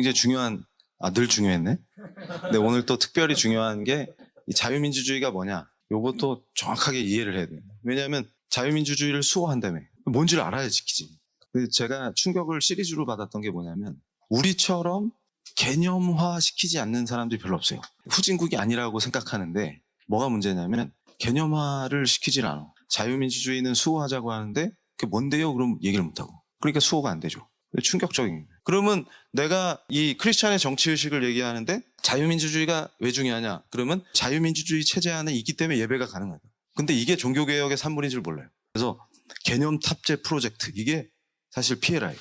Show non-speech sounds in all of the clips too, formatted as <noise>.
굉장히 중요한 아 늘 중요했네. 근데 오늘 또 특별히 중요한 게 이 자유민주주의가 뭐냐. 요것도 정확하게 이해를 해야 돼요. 왜냐하면 자유민주주의를 수호한다며. 뭔지를 알아야 지키지. 근데 제가 충격을 시리즈로 받았던 게 뭐냐면 우리처럼 개념화 시키지 않는 사람들이 별로 없어요. 후진국이 아니라고 생각하는데 뭐가 문제냐면 개념화를 시키질 않아. 자유민주주의는 수호하자고 하는데 그게 뭔데요? 그럼 얘기를 못하고. 그러니까 수호가 안 되죠. 충격적인. 그러면 내가 이 크리스찬의 정치 의식을 얘기하는데 자유민주주의가 왜 중요하냐? 그러면 자유민주주의 체제 안에 있기 때문에 예배가 가능하다. 근데 이게 종교개혁의 산물인 줄 몰라요. 그래서 개념 탑재 프로젝트 이게 사실 피해라예요.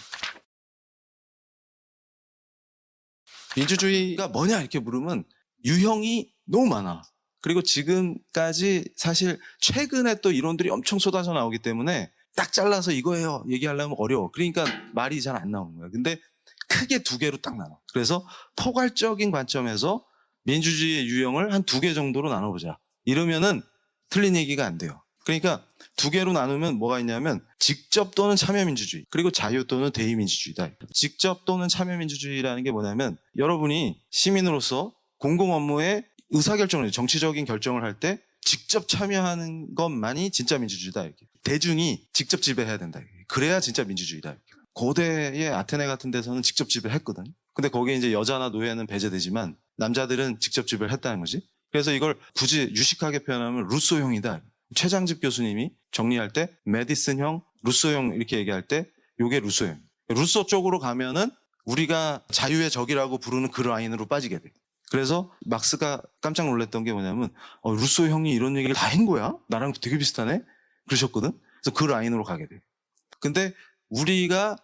민주주의가 뭐냐 이렇게 물으면 유형이 너무 많아. 그리고 지금까지 사실 최근에 또 이론들이 엄청 쏟아져 나오기 때문에 딱 잘라서 이거예요 얘기하려면 어려워. 그러니까 말이 잘 안 나오는 거야. 근데 크게 두 개로 딱 나눠. 그래서 포괄적인 관점에서 민주주의의 유형을 한 두 개 정도로 나눠보자. 이러면은 틀린 얘기가 안 돼요. 그러니까 두 개로 나누면 뭐가 있냐면 직접 또는 참여민주주의 그리고 자유 또는 대의민주주의다. 직접 또는 참여민주주의라는 게 뭐냐면 여러분이 시민으로서 공공 업무에 의사결정을 정치적인 결정을 할 때 직접 참여하는 것만이 진짜 민주주의다. 이렇게. 대중이 직접 지배해야 된다. 이렇게. 그래야 진짜 민주주의다. 이렇게. 고대의 아테네 같은 데서는 직접 지배를 했거든. 근데 거기에 이제 여자나 노예는 배제되지만 남자들은 직접 지배를 했다는 거지. 그래서 이걸 굳이 유식하게 표현하면 루소형이다. 최장집 교수님이 정리할 때 메디슨형, 루소형 이렇게 얘기할 때 요게 루소형. 루소 쪽으로 가면은 우리가 자유의 적이라고 부르는 그 라인으로 빠지게 돼. 그래서 막스가 깜짝 놀랐던 게 뭐냐면 어, 루소 형이 이런 얘기를 다 한 거야? 나랑 되게 비슷하네? 그러셨거든. 그래서 그 라인으로 가게 돼. 근데 우리가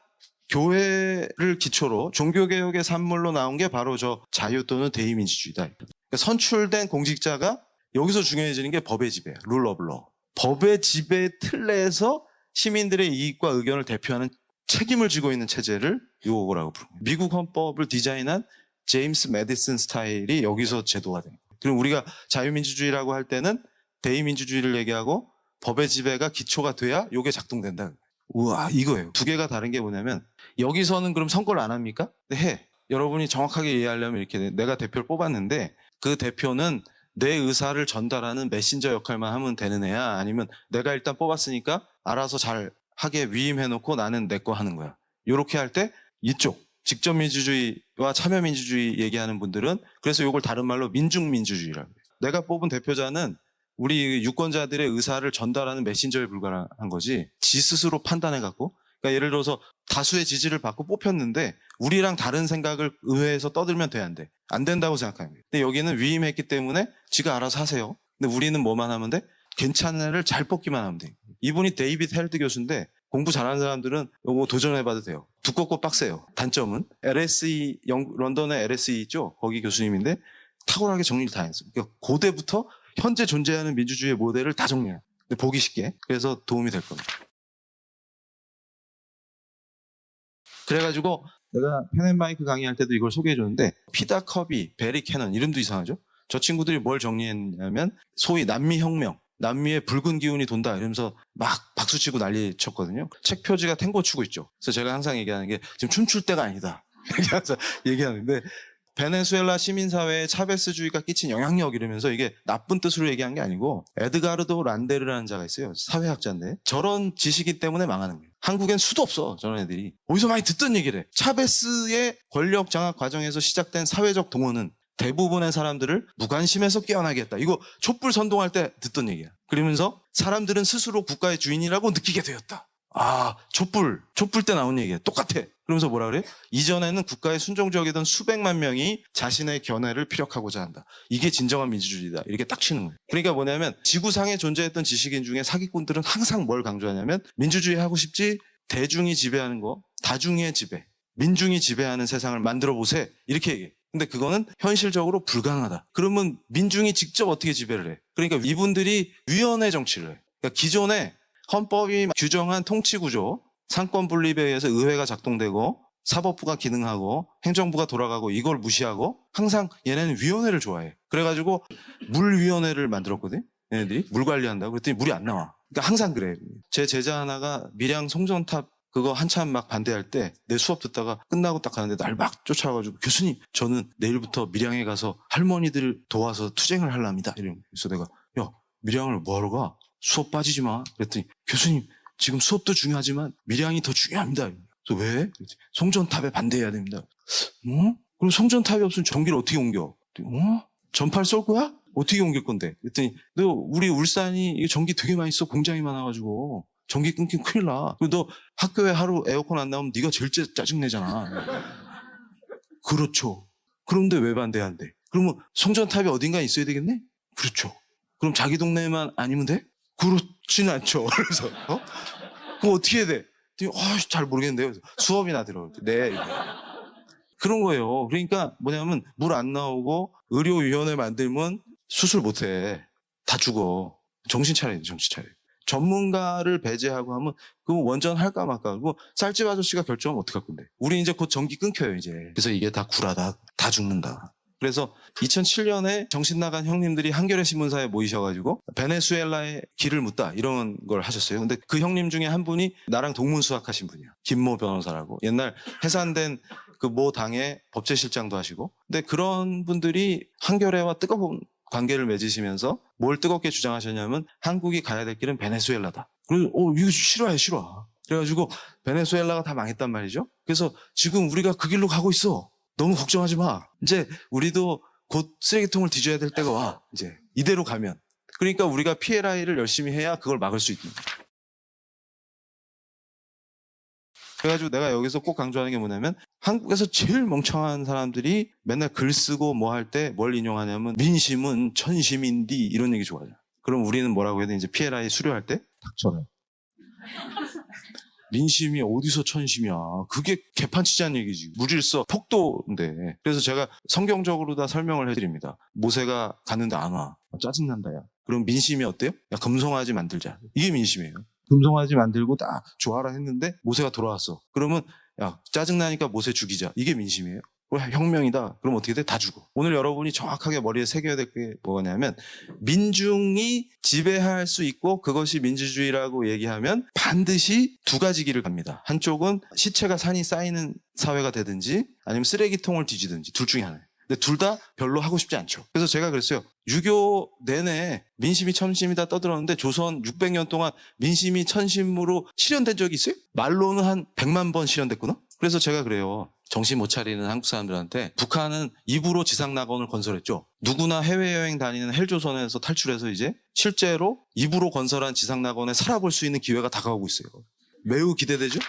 교회를 기초로 종교개혁의 산물로 나온 게 바로 저 자유 또는 대의민주주의다. 그러니까 선출된 공직자가 여기서 중요해지는 게 법의 지배야. 룰 오브 로. 법의 지배 틀 내에서 시민들의 이익과 의견을 대표하는 책임을 지고 있는 체제를 부르는 거예요. 미국 헌법을 디자인한 제임스 메디슨 스타일이 여기서 되는 거예요. 그럼 우리가 자유민주주의라고 할 때는 대의민주주의를 얘기하고 법의 지배가 기초가 돼야 요게 작동된다. 우와 이거예요. 두 개가 다른 게 뭐냐면 여기서는 그럼 선거를 안 합니까? 네, 해. 여러분이 정확하게 이해하려면 이렇게 돼. 내가 대표를 뽑았는데 그 대표는 내 의사를 전달하는 메신저 역할만 하면 되는 애야? 아니면 내가 일단 뽑았으니까 알아서 잘 하게 위임해놓고 나는 내 거 하는 거야. 요렇게 할 때 이쪽 직접 민주주의와 참여 민주주의 얘기하는 분들은 그래서 이걸 다른 말로 민중 민주주의라고 해요. 내가 뽑은 대표자는 우리 유권자들의 의사를 전달하는 메신저에 불과한 거지 지 스스로 판단해 갖고 그러니까 예를 들어서 다수의 지지를 받고 뽑혔는데 우리랑 다른 생각을 의회에서 떠들면 돼 안 돼? 안 된다고 생각합니다. 근데 여기는 위임했기 때문에 지가 알아서 하세요. 근데 우리는 뭐만 하면 돼? 괜찮은 애를 잘 뽑기만 하면 돼. 이분이 데이비드 헬드 교수인데 공부 잘하는 사람들은 이거 도전해봐도 돼요. 두껍고 빡세요. 단점은 LSE 영, 런던의 LSE 있죠. 거기 교수님인데 탁월하게 정리를 다 했어요. 그러니까 고대부터 현재 존재하는 민주주의 모델을 다 정리해요. 보기 쉽게. 그래서 도움이 될 겁니다. 그래가지고 내가 펜앤마이크 강의할 때도 이걸 소개해줬는데 피다 커비, 베리 캐넌 이름도 이상하죠? 저 친구들이 뭘 정리했냐면 소위 남미 혁명, 남미에 붉은 기운이 돈다 이러면서 막 박수치고 난리 쳤거든요. 책 표지가 탱고 추고 있죠. 그래서 제가 항상 얘기하는 게 지금 춤출 때가 아니다. <laughs> 얘기하는데 베네수엘라 시민사회에 차베스주의가 끼친 영향력 이러면서 이게 나쁜 뜻으로 얘기한 게 아니고 에드가르도 란데르라는 자가 있어요. 사회학자인데 저런 지식이 때문에 망하는 거예요. 한국엔 수도 없어 저런 애들이 어디서 많이 듣던 얘기를 해. 차베스의 권력 장악 과정에서 시작된 사회적 동원은 대부분의 사람들을 무관심에서 깨어나게 했다. 이거 촛불 선동할 때 듣던 얘기야. 그러면서 사람들은 스스로 국가의 주인이라고 느끼게 되었다. 아, 촛불, 촛불 때 나온 얘기야. 똑같아. 그러면서 뭐라 그래? 이전에는 국가에 순종적이던 수백만 명이 자신의 견해를 피력하고자 한다. 이게 진정한 민주주의다. 이렇게 딱 치는 거예요. 그러니까 뭐냐면 지구상에 존재했던 지식인 중에 사기꾼들은 항상 뭘 강조하냐면 민주주의 하고 싶지 대중이 지배하는 거, 다중의 지배, 민중이 지배하는 세상을 만들어 보세. 이렇게 얘기해. 근데 그거는 현실적으로 불가능하다. 그러면 민중이 직접 어떻게 지배를 해? 그러니까 이분들이 위원회 정치를 해. 그러니까 기존에 헌법이 규정한 통치 구조, 상권 분립에 의해서 의회가 작동되고 사법부가 기능하고 행정부가 돌아가고 이걸 무시하고 항상 얘네는 위원회를 좋아해. 그래가지고 물위원회를 만들었거든. 얘네들이 물 관리한다고 그랬더니 물이 안 나와. 그러니까 항상 그래. 제 제자 하나가 밀양 송전탑 그거 한참 막 반대할 때 내 수업 듣다가 끝나고 딱 가는데 날 막 쫓아와가지고 교수님 저는 내일부터 밀양에 가서 할머니들을 도와서 투쟁을 하랍니다. 이러면 그래서 내가 야 밀양을 뭐하러 가? 수업 빠지지 마. 그랬더니 교수님 지금 수업도 중요하지만 밀양이 더 중요합니다. 그래서 왜? 송전탑에 반대해야 됩니다. 어? 그럼 송전탑이 없으면 전기를 어떻게 옮겨? 어? 전파를 쏠 거야? 어떻게 옮길 건데? 그랬더니 너 우리 울산이 전기 되게 많이 써 공장이 많아가지고 전기 끊기면 큰일 나. 너 학교에 하루 에어컨 안 나오면 네가 제일 짜- 짜증 내잖아. <laughs> 그렇죠. 그런데 왜 반대한대? 그러면 송전탑이 어딘가에 있어야 되겠네? 그렇죠. 그럼 자기 동네만 아니면 돼? 그렇진 않죠. <laughs> 그래서 어? 그럼 어떻게 해야 돼? 아, 잘 모르겠는데요. 수업이나 들어. 네. 그런 거예요. 그러니까 뭐냐면 물 안 나오고 의료위원회 만들면 수술 못 해. 다 죽어. 정신 차려야 돼, 정신 차려. 전문가를 배제하고 하면 그거 원전 할까 말까. 그리고 쌀집 아저씨가 결정하면 어떡할 건데. 우리 이제 곧 전기 끊겨요, 이제. 그래서 이게 다 구라다. 다 죽는다. 그래서 2007년에 정신 나간 형님들이 한겨레 신문사에 모이셔가지고 베네수엘라의 길을 묻다 이런 걸 하셨어요. 근데 그 형님 중에 한 분이 나랑 동문 수학하신 분이야. 김모 변호사라고. 옛날 해산된 그 모 당의 법제실장도 하시고. 근데 그런 분들이 한겨레와 뜨거운 관계를 맺으시면서 뭘 뜨겁게 주장하셨냐면 한국이 가야 될 길은 베네수엘라다. 그래서 어 이거 싫어해 싫어. 그래가지고 베네수엘라가 다 망했단 말이죠. 그래서 지금 우리가 그 길로 가고 있어. 너무 걱정하지 마. 이제 우리도 곧 쓰레기통을 뒤져야 될 때가 와. 이제 이대로 가면. 그러니까 우리가 PLI를 열심히 해야 그걸 막을 수 있는. 그래가지고 내가 여기서 꼭 강조하는 게 뭐냐면 한국에서 제일 멍청한 사람들이 맨날 글 쓰고 뭐 할 때 뭘 인용하냐면 민심은 천심인디 이런 얘기 좋아하잖아. 그럼 우리는 뭐라고 해야 돼? 이제 PLI 수료할 때 닥쳐라. 민심이 어디서 천심이야. 그게 개판치자는 얘기지. 무질서 폭도인데. 그래서 제가 성경적으로 다 설명을 해드립니다. 모세가 갔는데 안 와. 아, 짜증난다, 야. 그럼 민심이 어때요? 야, 금송아지 만들자. 이게 민심이에요. 금송아지 만들고 딱 좋아라 했는데 모세가 돌아왔어. 그러면 야, 짜증나니까 모세 죽이자. 이게 민심이에요. 어, 혁명이다. 그럼 어떻게 돼? 다 죽어. 오늘 여러분이 정확하게 머리에 새겨야 될 게 뭐냐면 민중이 지배할 수 있고 그것이 민주주의라고 얘기하면 반드시 두 가지 길을 갑니다. 한쪽은 시체가 산이 쌓이는 사회가 되든지 아니면 쓰레기통을 뒤지든지 둘 중에 하나예요. 근데 둘 다 별로 하고 싶지 않죠. 그래서 제가 그랬어요. 유교 내내 민심이 천심이다 떠들었는데 조선 600년 동안 민심이 천심으로 실현된 적이 있어요? 말로는 한 100만 번 실현됐구나? 그래서 제가 그래요. 정신 못 차리는 한국 사람들한테 북한은 입으로 지상 낙원을 건설했죠. 누구나 해외여행 다니는 헬조선에서 탈출해서 이제 실제로 입으로 건설한 지상 낙원에 살아볼 수 있는 기회가 다가오고 있어요. 매우 기대되죠?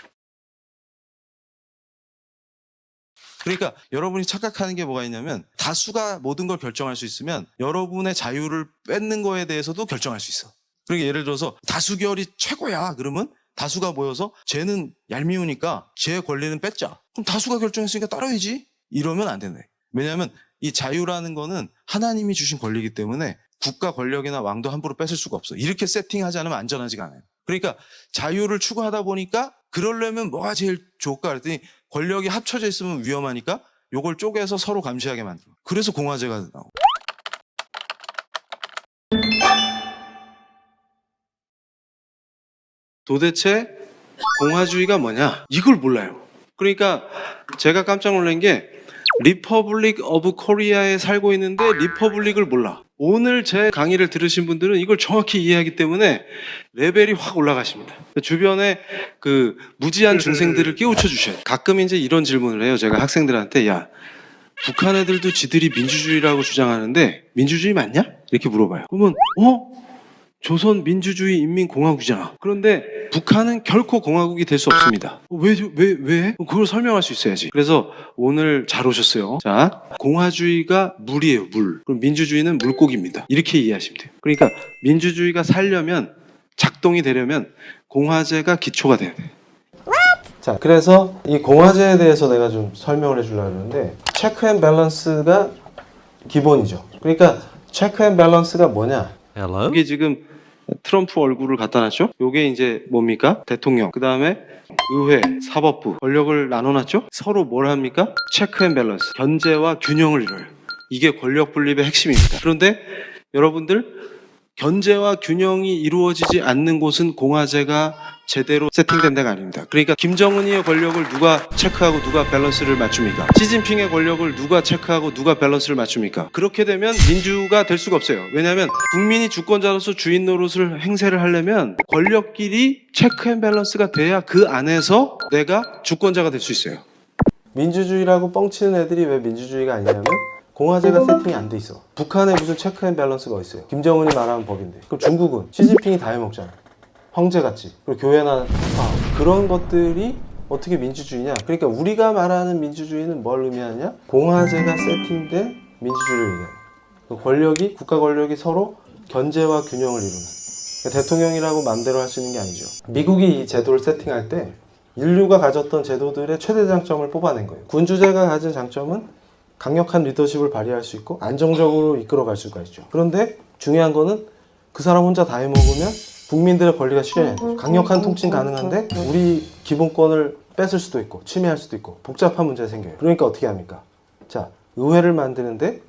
그러니까 여러분이 착각하는 게 뭐가 있냐면 다수가 모든 걸 결정할 수 있으면 여러분의 자유를 뺏는 거에 대해서도 결정할 수 있어. 그러니까 예를 들어서 다수결이 최고야. 그러면 다수가 모여서 쟤는 얄미우니까 쟤 권리는 뺏자. 그럼 다수가 결정했으니까 따라야지. 이러면 안 되네. 왜냐하면 이 자유라는 거는 하나님이 주신 권리이기 때문에 국가 권력이나 왕도 함부로 뺏을 수가 없어. 이렇게 세팅하지 않으면 안전하지가 않아요. 그러니까 자유를 추구하다 보니까 그러려면 뭐가 제일 좋을까 그랬더니 권력이 합쳐져 있으면 위험하니까 요걸 쪼개서 서로 감시하게 만들어. 그래서 공화제가 나오고. 도대체 공화주의가 뭐냐? 이걸 몰라요. 그러니까 제가 깜짝 놀란 게 리퍼블릭 오브 코리아에 살고 있는데 리퍼블릭을 몰라. 오늘 제 강의를 들으신 분들은 이걸 정확히 이해하기 때문에 레벨이 확 올라가십니다. 주변에 그 무지한 중생들을 깨우쳐 주셔요. 가끔 이제 이런 질문을 해요. 제가 학생들한테 야 북한 애들도 지들이 민주주의라고 주장하는데 민주주의 맞냐? 이렇게 물어봐요. 그러면 어? 조선 민주주의 인민공화국이잖아. 그런데 북한은 결코 공화국이 될 수 없습니다. 어, 왜, 왜, 왜? 그걸 설명할 수 있어야지. 그래서 오늘 잘 오셨어요. 자, 공화주의가 물이에요, 물. 그럼 민주주의는 물고기입니다. 이렇게 이해하시면 돼요. 그러니까 민주주의가 살려면, 작동이 되려면 공화제가 기초가 돼야 돼. 자, 그래서 이 공화제에 대해서 내가 좀 설명을 해주려고 하는데, 체크 앤 밸런스가 기본이죠. 그러니까 체크 앤 밸런스가 뭐냐? Hello? 이게 지금 트럼프 얼굴을 갖다 놨죠? 요게 이제 뭡니까? 대통령. 그 다음에 의회, 사법부, 권력을 나눠놨죠? 서로 뭘 합니까? 체크 앤 밸런스. 견제와 균형을 이뤄요. 이게 권력 분립의 핵심입니다. 그런데 여러분들, 견제와 균형이 이루어지지 않는 곳은 공화제가 제대로 세팅된 데가 아닙니다. 그러니까 김정은이의 권력을 누가 체크하고 누가 밸런스를 맞춥니까? 시진핑의 권력을 누가 체크하고 누가 밸런스를 맞춥니까? 그렇게 되면 민주가 될 수가 없어요. 왜냐하면 국민이 주권자로서 주인 노릇을 행세를 하려면 권력끼리 체크 앤 밸런스가 돼야 그 안에서 내가 주권자가 될 수 있어요. 민주주의라고 뻥치는 애들이 왜 민주주의가 아니냐면 공화제가 세팅이 안 돼 있어. 북한에 무슨 체크 앤 밸런스가 있어요. 김정은이 말하는 법인데. 그럼 중국은 시진핑이 다 해먹잖아. 황제같이. 그리고 교회나 아, 그런 것들이 어떻게 민주주의냐? 그러니까 우리가 말하는 민주주의는 뭘 의미하냐? 공화제가 세팅된 민주주의를 의미하는. 그 권력이 국가 권력이 서로 견제와 균형을 이루는. 그러니까 대통령이라고 마음대로 할 수 있는 게 아니죠. 미국이 이 제도를 세팅할 때 인류가 가졌던 제도들의 최대 장점을 뽑아낸 거예요. 군주제가 가진 장점은 강력한 리더십을 발휘할 수 있고 안정적으로 이끌어갈 수가 있죠. 그런데 중요한 거는 그 사람 혼자 다 해먹으면 국민들의 권리가 실현이 안 되죠. 강력한 통치 가능한데 우리 기본권을 뺏을 수도 있고 침해할 수도 있고 복잡한 문제가 생겨요. 그러니까 어떻게 합니까? 자, 의회를 만드는데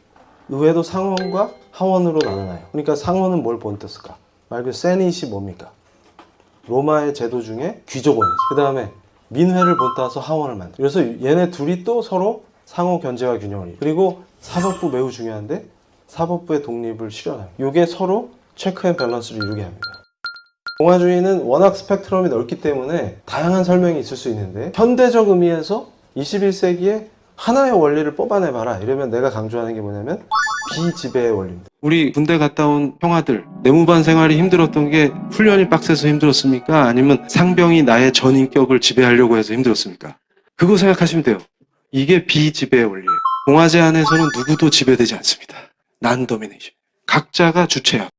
의회도 상원과 하원으로 나눠놔요. 그러니까 상원은 뭘 본떴을까? 말 그대로 세닛이 뭡니까? 로마의 제도 중에 귀족원이지. 그 다음에 민회를 본따서 하원을 만들. 그래서 얘네 둘이 또 서로 상호 견제와 균형을. 그리고 사법부 매우 중요한데 사법부의 독립을 실현해요. 이게 서로 체크 앤 밸런스를 이루게 합니다. 공화주의는 워낙 스펙트럼이 넓기 때문에 다양한 설명이 있을 수 있는데 현대적 의미에서 21세기에 하나의 원리를 뽑아내봐라 이러면 내가 강조하는 게 뭐냐면 비지배의 원리입니다. 우리 군대 갔다 온 형아들 내무반 생활이 힘들었던 게 훈련이 빡세서 힘들었습니까? 아니면 상병이 나의 전 인격을 지배하려고 해서 힘들었습니까? 그거 생각하시면 돼요. 이게 비지배의 원리예요. 공화제 안에서는 누구도 지배되지 않습니다. 난 도미네이션. 각자가 주체야.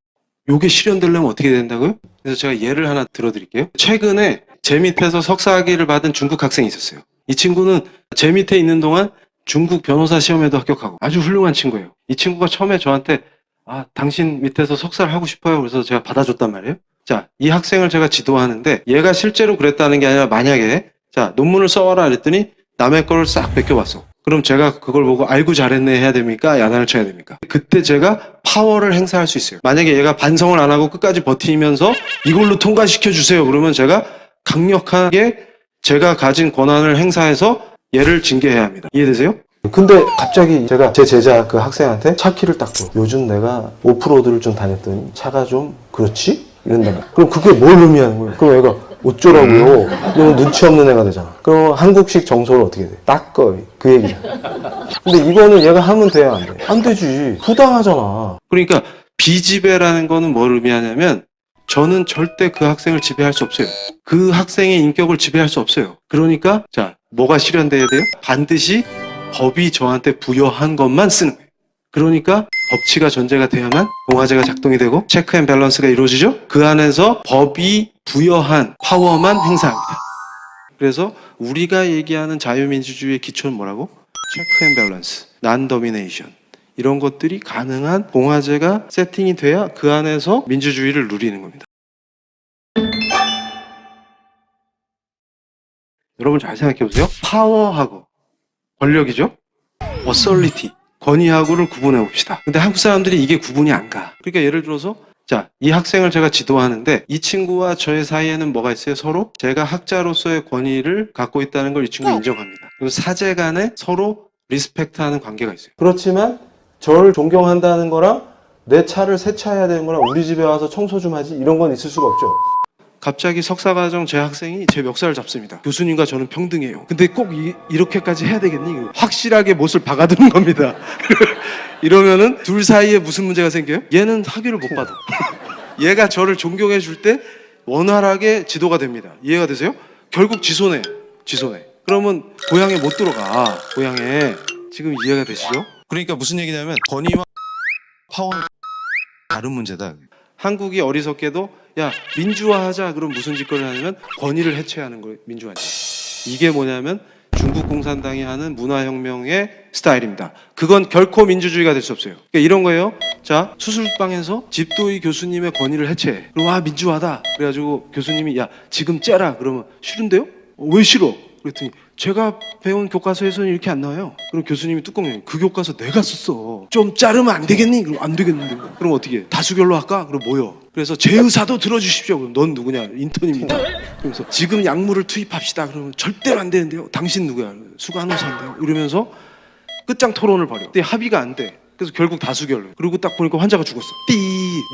요게 실현되려면 어떻게 된다고요? 그래서 제가 예를 하나 들어드릴게요. 최근에 제 밑에서 석사학위를 받은 중국 학생이 있었어요. 이 친구는 제 밑에 있는 동안 중국 변호사 시험에도 합격하고 아주 훌륭한 친구예요. 이 친구가 처음에 저한테 아, 당신 밑에서 석사를 하고 싶어요. 그래서 제가 받아줬단 말이에요. 자, 이 학생을 제가 지도하는데 얘가 실제로 그랬다는 게 아니라 만약에 자, 논문을 써와라 그랬더니 남의 거를 싹 베껴왔어. 그럼 제가 그걸 보고 알고 잘했네 해야 됩니까? 야단을 쳐야 됩니까? 그때 제가 파워를 행사할 수 있어요. 만약에 얘가 반성을 안 하고 끝까지 버티면서 이걸로 통과시켜 주세요. 그러면 제가 강력하게 제가 가진 권한을 행사해서 얘를 징계해야 합니다. 이해되세요? 근데 갑자기 제가 제 제자 그 학생한테 차 키를 딱 줘. 요즘 내가 오프로드를 좀 다녔더니 차가 좀 그렇지? 말이야. 그럼 그게 뭘 의미하는 거예요? 그럼 애가 어쩌라고요? 이러면 눈치 없는 애가 되잖아. 그럼 한국식 정서를 어떻게 돼? 닦어. 그 얘기잖아. 근데 이거는 얘가 하면 돼야 안 돼? 안 되지. 부당하잖아. 그러니까 비지배라는 거는 뭘 의미하냐면 저는 절대 그 학생을 지배할 수 없어요. 그 학생의 인격을 지배할 수 없어요. 그러니까 자 뭐가 실현돼야 돼요? 반드시 법이 저한테 부여한 것만 쓰는 거예요. 그러니까 법치가 전제가 돼야만 공화제가 작동이 되고 체크 앤 밸런스가 이루어지죠. 그 안에서 법이 부여한 파워만 행사합니다. 그래서 우리가 얘기하는 자유민주주의의 기초는 뭐라고? 체크 앤 밸런스, 난 도미네이션. 이런 것들이 가능한 공화제가 세팅이 돼야 그 안에서 민주주의를 누리는 겁니다. 여러분 잘 생각해 보세요. 파워하고 권력이죠. 어설리티, 권위하고를 구분해 봅시다. 근데 한국 사람들이 이게 구분이 안 가. 그러니까 예를 들어서 자, 이 학생을 제가 지도하는데 이 친구와 저의 사이에는 뭐가 있어요? 서로 제가 학자로서의 권위를 갖고 있다는 걸 이 친구 인정합니다. 그리고 사제 간에 서로 리스펙트하는 관계가 있어요. 그렇지만 저를 존경한다는 거랑 내 차를 세차해야 되는 거랑 우리 집에 와서 청소 좀 하지 이런 건 있을 수가 없죠. 갑자기 석사과정 제 학생이 제 멱살을 잡습니다. 교수님과 저는 평등해요. 근데 꼭 이, 이렇게까지 해야 되겠니? 확실하게 못을 박아두는 겁니다. <laughs> 이러면은 둘 사이에 무슨 문제가 생겨요? 얘는 학위를 못 받아. <laughs> 얘가 저를 존경해 줄 때 원활하게 지도가 됩니다. 이해가 되세요? 결국 지손해. 지손해. 그러면 고향에 못 들어가. 고향에. 지금 이해가 되시죠? 그러니까 무슨 얘기냐면 권위와 파워는 다른 문제다. 한국이 어리석게도 야 민주화하자. 그럼 무슨 짓거리를 하냐면 권위를 해체하는 거 민주화지 이게 뭐냐면 중국 공산당이 하는 문화혁명의 스타일입니다. 그건 결코 민주주의가 될 수 없어요. 그러니까 이런 거예요. 자 수술방에서 집도의 교수님의 권위를 해체해 그리고 와 민주화다. 그래가지고 교수님이 야 지금 째라. 그러면 싫은데요? 어, 왜 싫어 그랬더니 제가 배운 교과서에서는 이렇게 안 나와요. 그럼 교수님이 뚜껑 열고 그 교과서 내가 썼어. 좀 자르면 안 되겠니? 그럼 안 되겠는데. 그럼 어떻게? 해? 다수결로 할까? 그럼 뭐요? 그래서 제 의사도 들어주십시오. 그럼 넌 누구냐? 인턴입니다. 그래서 지금 약물을 투입합시다. 그러면 절대로 안 되는데요. 당신 누구야? 수가 한의사인데요. 이러면서 끝장 토론을 벌여. 근데 합의가 안 돼. 그래서 결국 다수결로. 그리고 딱 보니까 환자가 죽었어. 띠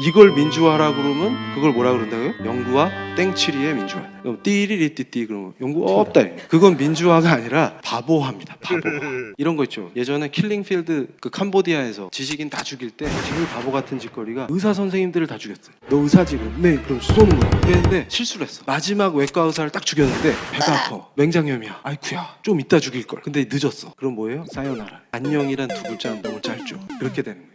이걸 민주화라 그러면 그걸 뭐라 그런다고요? 영구와 땡치리의 민주화. 그럼 띠리리 띠띠 그러면 영구 없다. 그건 민주화가 아니라 바보화입니다. 바보. <laughs> 이런 거 있죠. 예전에 킬링필드 그 캄보디아에서 지식인 다 죽일 때 제일 바보 같은 짓거리가 의사 선생님들을 다 죽였어요. 너 의사지? 그럼 네. 그럼 쏘는 거야. 그랬는데 실수를 했어. 마지막 외과 의사를 딱 죽였는데 배가 아파. 맹장염이야. 아이쿠야. 좀 이따 죽일 걸. 근데 늦었어. 그럼 뭐예요? 사요나라. 안녕이란 두 글자는 너무 짧죠. 그렇게 되는 거예요.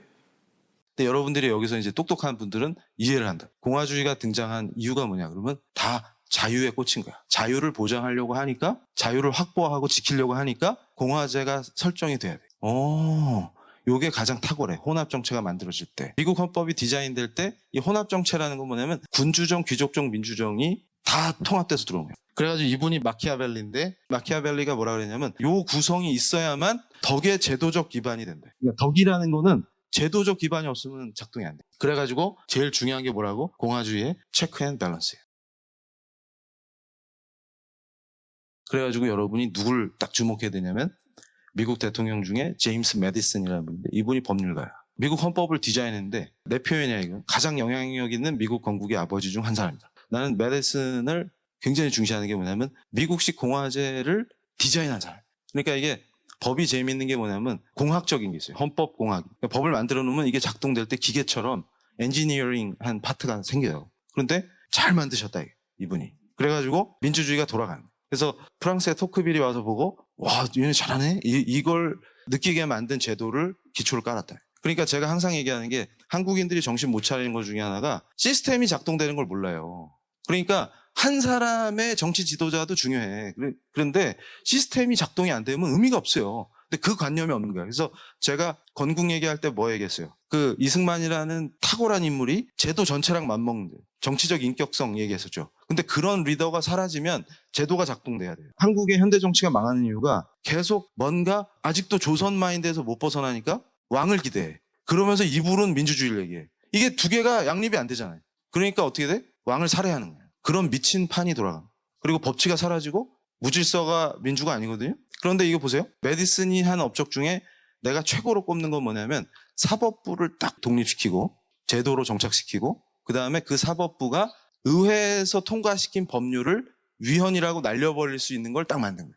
근데 여러분들이 여기서 이제 똑똑한 분들은 이해를 한다. 공화주의가 등장한 이유가 뭐냐 그러면 다 자유에 꽂힌 거야. 자유를 보장하려고 하니까 자유를 확보하고 지키려고 하니까 공화제가 설정이 돼야 돼. 어. 요게 가장 탁월해. 혼합 정체가 만들어질 때. 미국 헌법이 디자인될 때 이 혼합 정체라는 건 뭐냐면 군주정, 귀족정, 민주정이 다 통합돼서 들어온 거야. 그래가지고 이분이 마키아벨리인데 마키아벨리가 뭐라 그랬냐면 요 구성이 있어야만 덕의 제도적 기반이 된다. 그러니까 덕이라는 거는 제도적 기반이 없으면 작동이 안 돼. 그래가지고 제일 중요한 게 뭐라고? 공화주의의 체크 앤 밸런스예요. 그래가지고 여러분이 누굴 딱 주목해야 되냐면 미국 대통령 중에 제임스 메디슨이라는 분인데 이분이 법률가야. 미국 헌법을 디자인했는데 내 표현이야 이거. 가장 영향력 있는 미국 건국의 아버지 중 한 사람이다. 나는 메디슨을 굉장히 중시하는 게 뭐냐면 미국식 공화제를 디자인한 사람. 그러니까 이게 법이 재미있는 게 뭐냐면 공학적인 게 있어요. 헌법 공학. 그러니까 법을 만들어 놓으면 이게 작동될 때 기계처럼 엔지니어링 한 파트가 생겨요. 그런데 잘 만드셨다 이분이. 그래가지고 민주주의가 돌아가는. 그래서 프랑스의 토크빌이 와서 보고 와 얘네 잘하네. 이, 이걸 느끼게 만든 제도를 기초를 깔았다. 그러니까 제가 항상 얘기하는 게 한국인들이 정신 못 차리는 것 중에 하나가 시스템이 작동되는 걸 몰라요. 그러니까 한 사람의 정치 지도자도 중요해. 그런데 시스템이 작동이 안 되면 의미가 없어요. 근데 그 관념이 없는 거야. 그래서 제가 건국 얘기할 때 뭐 얘기했어요? 그 이승만이라는 탁월한 인물이 제도 전체랑 맞먹는 거예요. 정치적 인격성 얘기했었죠. 근데 그런 리더가 사라지면 제도가 작동돼야 돼요. 한국의 현대 정치가 망하는 이유가 계속 뭔가 아직도 조선 마인드에서 못 벗어나니까 왕을 기대해. 그러면서 이불은 민주주의를 얘기해. 이게 두 개가 양립이 안 되잖아요. 그러니까 어떻게 돼? 왕을 살해하는 거예요. 그런 미친 판이 돌아가. 그리고 법치가 사라지고 무질서가 민주가 아니거든요. 그런데 이거 보세요. 메디슨이 한 업적 중에 내가 최고로 꼽는 건 뭐냐면 사법부를 딱 독립시키고 제도로 정착시키고 그 다음에 그 사법부가 의회에서 통과시킨 법률을 위헌이라고 날려버릴 수 있는 걸 딱 만든 거예요.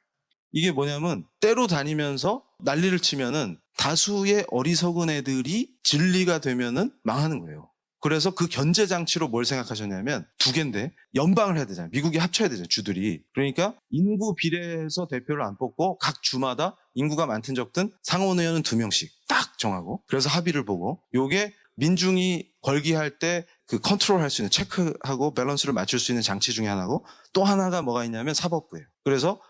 이게 뭐냐면 때로 다니면서 난리를 치면은 다수의 어리석은 애들이 진리가 되면은 망하는 거예요. 그래서 그 견제 장치로 뭘 생각하셨냐면 두 개인데 연방을 해야 되잖아요. 미국이 합쳐야 되잖아요. 주들이. 그러니까 인구 비례해서 대표를 안 뽑고 각 주마다 인구가 많든 적든 상원 의원은 두 명씩 딱 정하고 그래서 합의를 보고 요게 민중이 걸기할 때 그 컨트롤 할 수 있는 체크하고 밸런스를 맞출 수 있는 장치 중에 하나고 또 하나가 뭐가 있냐면 사법부예요. 그래서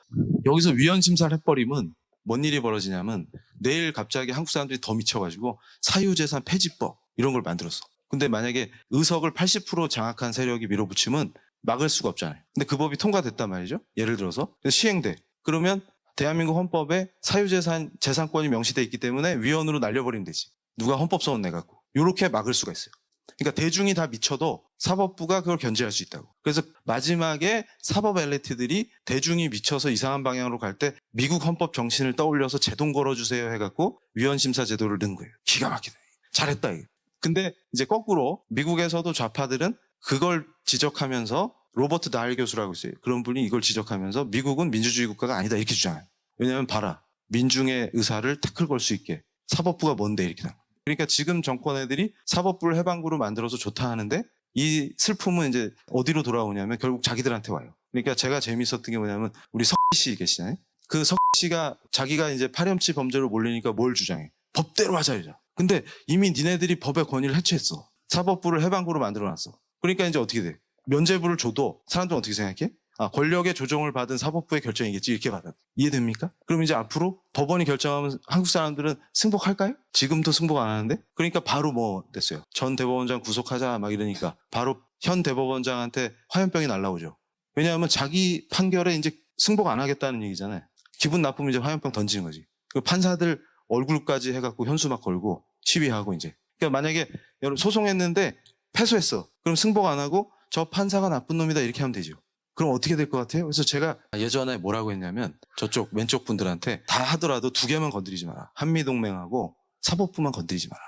여기서 위헌 심사를 해버리면 뭔 일이 벌어지냐면 내일 갑자기 한국 사람들이 더 미쳐가지고 사유재산 폐지법 이런 걸 만들었어. 근데 만약에 의석을 80% 장악한 세력이 밀어붙이면 막을 수가 없잖아요. 근데 그 법이 통과됐단 말이죠. 예를 들어서 시행돼. 그러면 대한민국 헌법에 사유재산 재산권이 명시돼 있기 때문에 위헌으로 날려버리면 되지. 누가 헌법소원 내갖고 이렇게 막을 수가 있어요. 그러니까 대중이 다 미쳐도 사법부가 그걸 견제할 수 있다고. 그래서 마지막에 사법 엘리트들이 대중이 미쳐서 이상한 방향으로 갈 때 미국 헌법 정신을 떠올려서 제동 걸어주세요 해갖고 위헌 심사 제도를 넣은 거예요. 기가 막히다. 잘했다 이게. 근데 이제 거꾸로 미국에서도 좌파들은 그걸 지적하면서 로버트 다일 교수라고 있어요. 그런 분이 이걸 지적하면서 미국은 민주주의 국가가 아니다 이렇게 주장해요. 왜냐하면 봐라 민중의 의사를 태클 걸 수 있게 사법부가 뭔데 이렇게 나. 그러니까 지금 정권 애들이 사법부를 해방구로 만들어서 좋다 하는데 이 슬픔은 이제 어디로 돌아오냐면 결국 자기들한테 와요. 그러니까 제가 재밌었던 게 뭐냐면 우리 석씨 계시잖아요. 그 석 씨가 자기가 이제 파렴치 범죄로 몰리니까 뭘 주장해? 법대로 하자 이자. 근데 이미 니네들이 법의 권위를 해체했어. 사법부를 해방구로 만들어놨어. 그러니까 이제 어떻게 돼? 면죄부를 줘도 사람들은 어떻게 생각해? 아, 권력의 조정을 받은 사법부의 결정이겠지 이렇게 받아. 이해됩니까? 그럼 이제 앞으로 법원이 결정하면 한국 사람들은 승복할까요? 지금도 승복 안 하는데? 그러니까 바로 뭐 됐어요. 전 대법원장 구속하자 막 이러니까 바로 현 대법원장한테 화염병이 날라오죠. 왜냐하면 자기 판결에 이제 승복 안 하겠다는 얘기잖아요. 기분 나쁘면 이제 화염병 던지는 거지. 그 판사들 얼굴까지 해갖고 현수막 걸고 시위하고 이제. 그러니까 만약에 여러분 소송했는데 패소했어. 그럼 승복 안 하고 저 판사가 나쁜 놈이다 이렇게 하면 되죠. 그럼 어떻게 될 것 같아요? 그래서 제가 예전에 뭐라고 했냐면 저쪽 왼쪽 분들한테 다 하더라도 두 개만 건드리지 마라. 한미동맹하고 사법부만 건드리지 마라.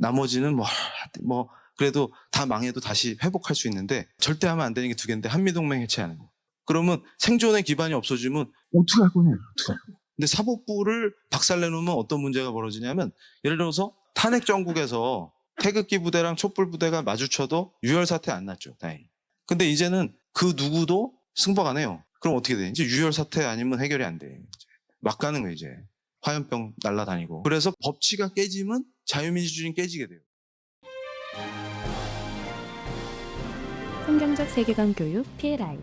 나머지는 뭐, 뭐, 그래도 다 망해도 다시 회복할 수 있는데 절대 하면 안 되는 게 두 개인데 한미동맹 해체하는 거. 그러면 생존의 기반이 없어지면 어떻게 할 거냐? 어떻게 할 거냐? 근데 사법부를 박살내놓으면 어떤 문제가 벌어지냐면 예를 들어서 탄핵 정국에서 태극기 부대랑 촛불 부대가 마주쳐도 유혈 사태 안 났죠. 다행히. 근데 이제는 그 누구도 승복 안 해요. 그럼 어떻게 돼? 이제 유혈 사태 아니면 해결이 안 돼. 막 가는 거예요, 이제. 화염병 날라다니고. 그래서 법치가 깨지면 자유민주주의는 깨지게 돼요. 성경적 세계관 교육 PLI